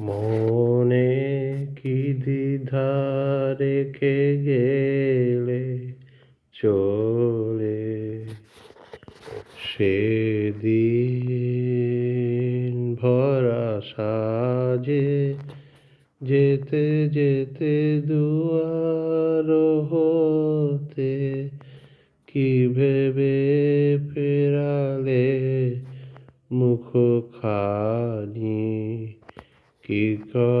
মনে কি দ্বিধা রেখে গেলে চলে? সেদিন ভরা সাজে যেতে যেতে দুয়ার হতে কি ভেবে ফেরালে মুখ কি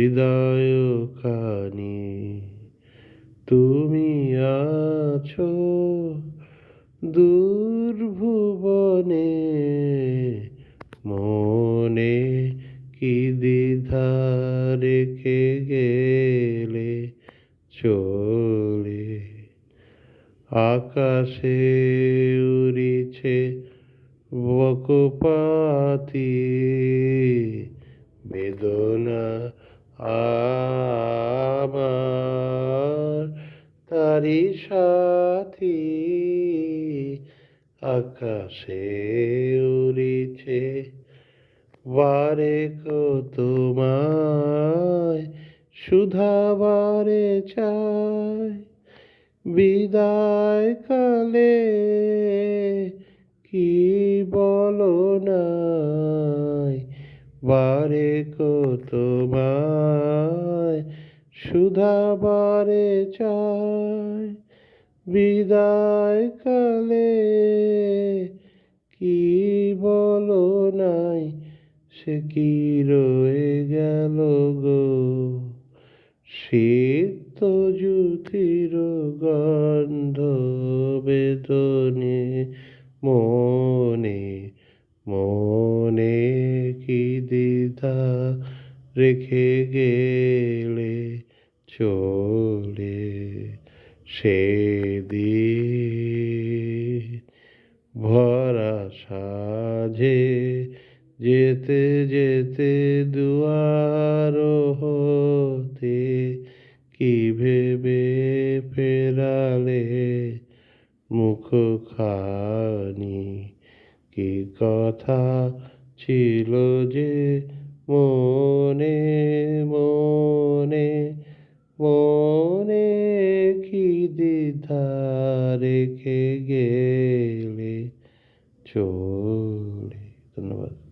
হৃদয় খানি তুমি আছো দুর্ভুবনে, মনে কি দ্বিধা রেখে গেলে চলে? আকাশে উড়িছে বকপাতি, বেদনা আমার তারি সাথী আকাশে উড়িছে। বারে কো তোমায় সুধাবারে চায়। বিদায় কালে কি বলো নাই বারে কো তোমায় সুধাবারে চায়, বিদায় কালে কি বলো নাই, সে কি রয়ে গেল গো? শীত জুথির গন্ধ বেদনে রেখে গেলে চলে সেদিন। ভরা সাজে যেতে যেতে দুয়ার হতে কি ভেবে ফেরালে মুখ খানি কি কথা ছিল মনে মনে মনে কি দ্বিধা রেখে গেলে চলে ধন্যবাদ।